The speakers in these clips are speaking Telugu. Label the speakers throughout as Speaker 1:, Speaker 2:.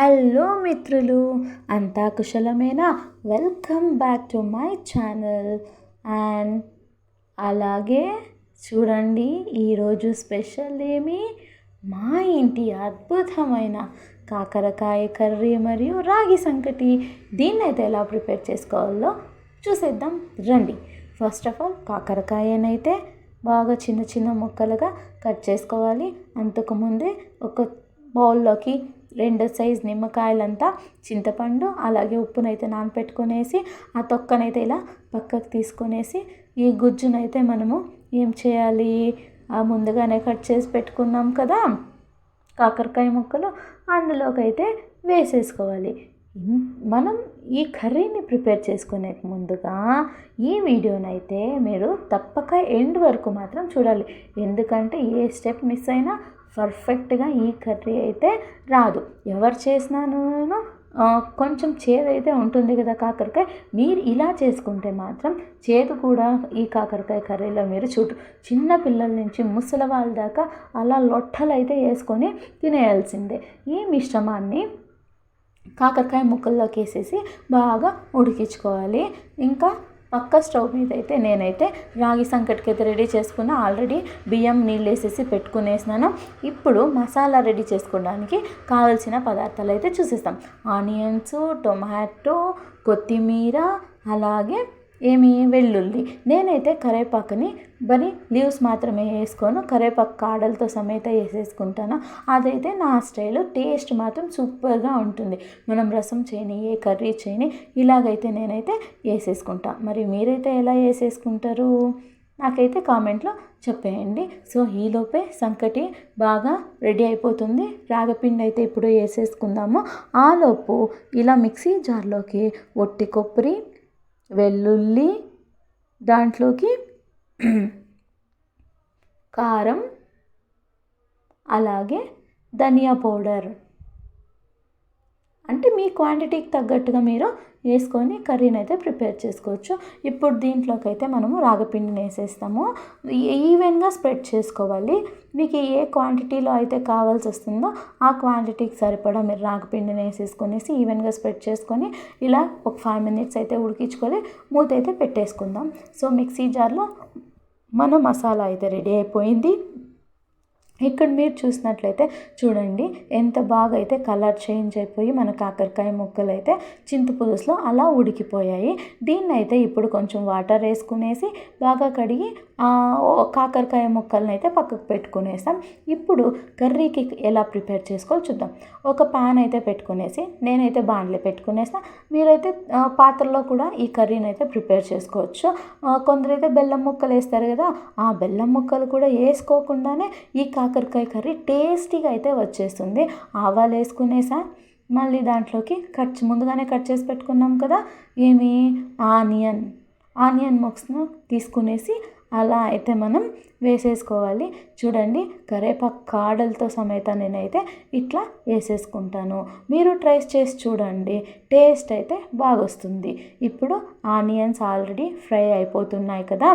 Speaker 1: హలో మిత్రులు అంతా కుశలమేనా? Welcome back to my channel. And అలాగే చూడండి ఈరోజు స్పెషల్ ఏమి? మా ఇంటి అద్భుతమైన కాకరకాయ కర్రీ మరియు రాగి సంకటి. దీన్ని అయితే ఎలా ప్రిపేర్ చేసుకోవాలో చూసేద్దాం. రండి. ఫస్ట్ ఆఫ్ ఆల్ కాకరకాయనైతే బాగా చిన్న చిన్న ముక్కలుగా కట్ చేసుకోవాలి. అంతకుముందే ఒక బౌల్లోకి రెండు సైజ్ నిమ్మకాయలంతా చింతపండు అలాగే ఉప్పునైతే నానపెట్టుకునేసి ఆ తొక్కనైతే ఇలా పక్కకు తీసుకునేసి ఈ గుజ్జునైతే మనము ఏం చేయాలి? ఆ ముందుగానే కట్ చేసి పెట్టుకున్నాం కదా కాకరకాయ ముక్కలు అందులోకైతే వేసేసుకోవాలి. మనం ఈ కర్రీని ప్రిపేర్ చేసుకునే ముందుగా ఈ వీడియోనైతే మీరు తప్పక ఎండ్ వరకు మాత్రం చూడాలి. ఎందుకంటే ఏ స్టెప్ మిస్ అయినా పర్ఫెక్ట్గా ఈ కర్రీ అయితే రాదు. ఎవరు చేసినాను కొంచెం చేదైతే ఉంటుంది కదా కాకరకాయ. మీరు ఇలా చేసుకుంటే మాత్రం చేదు కూడా ఈ కాకరకాయ కర్రీలో మీరు చూడు చిన్న పిల్లల నుంచి ముసలి వాళ్ళ దాకా అలా లొట్టలు అయితే వేసుకొని తినేయాల్సిందే. ఈ మిశ్రమాన్ని కాకరకాయ ముక్కల్లోకి వేసేసి బాగా ఉడికించుకోవాలి. ఇంకా పక్క స్టవ్ మీద అయితే నేనైతే రాగి సంకటికి అయితే రెడీ చేసుకున్న. ఆల్రెడీ బియ్యం నీళ్ళు వేసేసి పెట్టుకునేసినాను. ఇప్పుడు మసాలా రెడీ చేసుకోవడానికి కావలసిన పదార్థాలు అయితే చూసేస్తాం. ఆనియన్స్ టొమాటో కొత్తిమీర అలాగే ఏమి వెల్లుల్లి నేనైతే కరేపాకుని బరీ లీవ్స్ మాత్రమే వేసుకోను. కరేపాకు కాడలతో సమేత వేసేసుకుంటాను. అదైతే నా స్టైల్. టేస్ట్ మాత్రం సూపర్గా ఉంటుంది. మనం రసం చేయని ఏ కర్రీ చేయని ఇలాగైతే నేనైతే వేసేసుకుంటాను మరి మీరైతే ఎలా వేసేసుకుంటారు? నాకైతే కామెంట్లో చెప్పేయండి. సో ఈలోపే సంకటి బాగా రెడీ అయిపోతుంది. రాగపిండి అయితే ఇప్పుడు వేసేసుకుందాము. ఆలోపు ఇలా మిక్సీ జార్లోకి ఒట్టి కొబ్బరి వెల్లుల్లి దాంట్లోకి కారం అలాగే ధనియా పౌడర్. అంటే మీ క్వాంటిటీకి తగ్గట్టుగా మీరు వేసుకొని కర్రీని అయితే ప్రిపేర్ చేసుకోవచ్చు. ఇప్పుడు దీంట్లోకి అయితే మనము రాగపిండిని వేసేస్తాము. ఈవెన్గా స్ప్రెడ్ చేసుకోవాలి. మీకు ఏ క్వాంటిటీలో అయితే కావాల్సి వస్తుందో ఆ క్వాంటిటీకి సరిపడా మీరు రాగపిండిని వేసేసుకునేసి ఈవెన్గా స్ప్రెడ్ చేసుకొని ఇలా ఒక ఫైవ్ మినిట్స్ అయితే ఉడికించుకొని మూత అయితే పెట్టేసుకుందాం. సో మిక్సీ జార్లో మన మసాలా అయితే రెడీ అయిపోయింది. ఇక్కడ మీరు చూసినట్లయితే చూడండి ఎంత బాగా అయితే కలర్ చేంజ్ అయిపోయి మన కాకరకాయ ముక్కలు అయితే చింతపులుసులో అలా ఉడికిపోయాయి. దీన్ని అయితే ఇప్పుడు కొంచెం వాటర్ వేసుకునేసి బాగా కడిగి కాకరకాయ ముక్కల్ని అయితే పక్కకు పెట్టుకునేసాం. ఇప్పుడు కర్రీకి ఎలా ప్రిపేర్ చేసుకోవాలి చూద్దాం. ఒక ప్యాన్ అయితే పెట్టుకునేసి నేనైతే బాండ్లే పెట్టుకునేసా మీరైతే పాత్రలో కూడా ఈ కర్రీని అయితే ప్రిపేర్ చేసుకోవచ్చు. కొందరైతే బెల్లం ముక్కలు వేస్తారు కదా ఆ బెల్లం ముక్కలు కూడా వేసుకోకుండానే ఈ కా కాకరకాయ కర్రీ టేస్టీగా అయితే వచ్చేస్తుంది. ఆవాలు వేసుకునేసా మళ్ళీ దాంట్లోకి కట్ ముందుగానే కట్ చేసి పెట్టుకున్నాం కదా ఏమి? ఆనియన్. ఆనియన్ మొక్స్ను తీసుకునేసి అలా అయితే మనం వేసేసుకోవాలి. చూడండి కరేపాకు కాడలతో సమేత నేనైతే ఇట్లా వేసేసుకుంటాను. మీరు ట్రై చేసి చూడండి టేస్ట్ అయితే బాగొస్తుంది. ఇప్పుడు ఆనియన్స్ ఆల్రెడీ ఫ్రై అయిపోతున్నాయి కదా.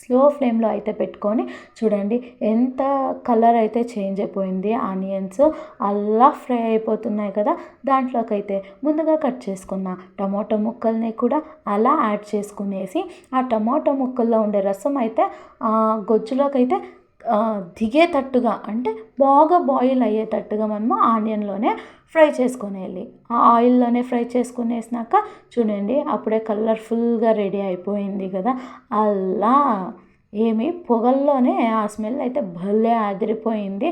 Speaker 1: స్లో ఫ్లేమ్లో అయితే పెట్టుకొని చూడండి ఎంత కలర్ అయితే చేంజ్ అయిపోయింది ఆనియన్స్ అలా ఫ్రై అయిపోతున్నాయి కదా దాంట్లోకైతే ముందుగా కట్ చేసుకున్న టమాటో ముక్కల్ని కూడా అలా యాడ్ చేసుకునేసి ఆ టమాటో ముక్కల్లో ఉండే రసం అయితే గొజ్జులోకి అయితే దిగేటట్టుగా అంటే బాగా బాయిల్ అయ్యేటట్టుగా మనము ఆనియన్లోనే ఫ్రై చేసుకునేయాలి. ఆ ఆయిల్లోనే ఫ్రై చేసుకునేసినాక చూడండి అప్పుడే కలర్ఫుల్గా రెడీ అయిపోయింది కదా. అలా ఏమి పొగల్లోనే ఆ స్మెల్ అయితే భలే అదిరిపోయింది.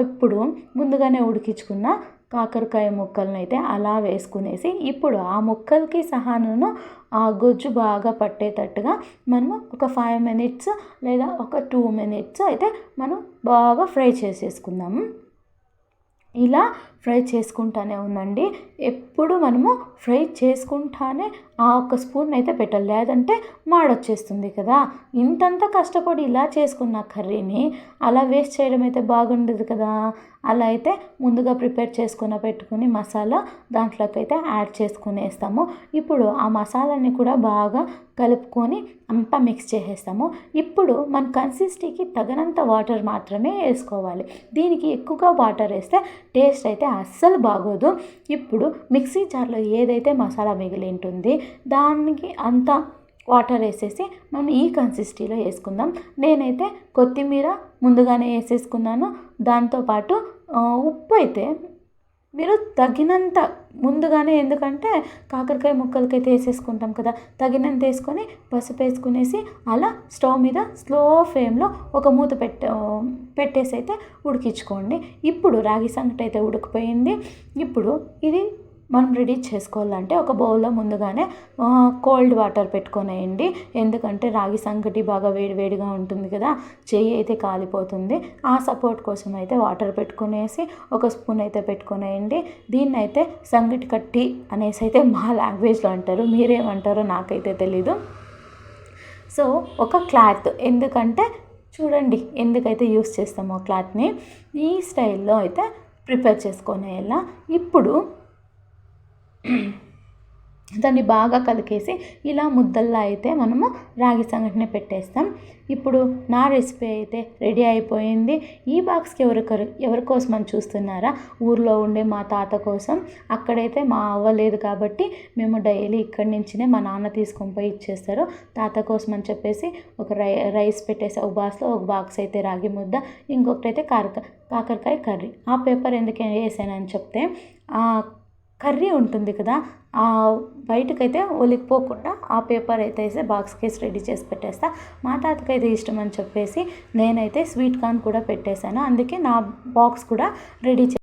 Speaker 1: ఇప్పుడు ముందుగానే ఉడికించుకున్న కాకరకాయ ముక్కలను అయితే అలా వేసుకునేసి ఇప్పుడు ఆ ముక్కలకి సహానను ఆ గొజ్జు బాగా పట్టేటట్టుగా మనము ఒక ఫైవ్ మినిట్స్ లేదా ఒక టూ మినిట్స్ అయితే మనం బాగా ఫ్రై చేసేసుకుందాము. ఇలా ఫ్రై చేసుకుంటానే ఉందండి. ఎప్పుడు మనము ఫ్రై చేసుకుంటానే ఆ ఒక్క స్పూన్ అయితే పెట్టాలి. లేదంటే మాడొచ్చేస్తుంది కదా. ఇంతంత కష్టపడి ఇలా చేసుకున్న కర్రీని అలా వేస్ట్ చేయడం అయితే బాగుండదు కదా. అలా అయితే ముందుగా ప్రిపేర్ చేసుకున్న పెట్టుకుని మసాలా దాంట్లోకి అయితే యాడ్ చేసుకునేస్తాము. ఇప్పుడు ఆ మసాలాని కూడా బాగా కలుపుకొని అంతా మిక్స్ చేసేస్తాము. ఇప్పుడు మన కన్సిస్టీకి తగినంత వాటర్ మాత్రమే వేసుకోవాలి. దీనికి ఎక్కువగా వాటర్ వేస్తే టేస్ట్ అయితే అస్సలు బాగోదు. ఇప్పుడు మిక్సీ జార్లో ఏదైతే మసాలా మిగిలి ఉంటుంది దానికి అంత వాటర్ వేసేసి మనం ఈ కన్సిస్టీలో వేసుకుందాం. నేనైతే కొత్తిమీర ముందుగానే వేసేసుకున్నాను. దాంతోపాటు ఉప్పు అయితే మీరు తగినంత ముందుగానే ఎందుకంటే కాకరకాయ ముక్కలకైతే వేసేసుకుంటాం కదా తగినంత వేసుకొని పసుపు వేసుకునేసి అలా స్టవ్ మీద స్లో ఫ్లేమ్లో ఒక మూత పెట్ట పెట్టేసి అయితే ఉడికించుకోండి. ఇప్పుడు రాగి సంగటి అయితే ఉడికిపోయింది. ఇప్పుడు ఇది మనం రెడీ చేసుకోవాలంటే ఒక బౌల్లో ముందుగానే కోల్డ్ వాటర్ పెట్టుకొనేయండి. ఎందుకంటే రాగి సంగటి బాగా వేడివేడిగా ఉంటుంది కదా చెయ్యి అయితే కాలిపోతుంది. ఆ సపోర్ట్ కోసం అయితే వాటర్ పెట్టుకునేసి ఒక స్పూన్ అయితే పెట్టుకునేయండి. దీన్ని అయితే సంగటి కట్టి అనేసి అయితే మా లాంగ్వేజ్లో అంటారు. మీరేమంటారో నాకైతే తెలీదు. సో ఒక క్లాత్. ఎందుకంటే చూడండి ఎందుకైతే యూస్ చేస్తామో క్లాత్ని ఈ స్టైల్లో అయితే ప్రిపేర్ చేసుకునేలా ఇప్పుడు దాన్ని బాగా కలిపేసి ఇలా ముద్దల్లా అయితే మనము రాగి సంఘటన పెట్టేస్తాం. ఇప్పుడు నా రెసిపీ అయితే రెడీ అయిపోయింది. ఈ బాక్స్కి ఎవరికరు ఎవరి అని చూస్తున్నారా? ఊర్లో ఉండే మా తాత కోసం. అక్కడైతే మా అవ్వ లేదు కాబట్టి మేము డైలీ ఇక్కడి నుంచినే మా నాన్న తీసుకొని పోయి ఇచ్చేస్తారు. తాత కోసం అని చెప్పేసి ఒక రై రైస్ పెట్టేసి ఒక బాక్స్లో ఒక బాక్స్ అయితే రాగి ముద్ద ఇంకొకటి అయితే కారక కాకరకాయ కర్రీ. ఆ పేపర్ ఎందుకు వేసానని చెప్తే ఆ కర్రీ ఉంటుంది కదా ఆ బయటకైతే ఒలికిపోకుండా ఆ పేపర్ అయితే వేసి బాక్స్ కేసి రెడీ చేసి పెట్టేస్తా. మా తాతకైతే ఇష్టం అని చెప్పేసి నేనైతే స్వీట్ కార్న్ కూడా పెట్టేశాను. అందుకే నా బాక్స్ కూడా రెడీ చే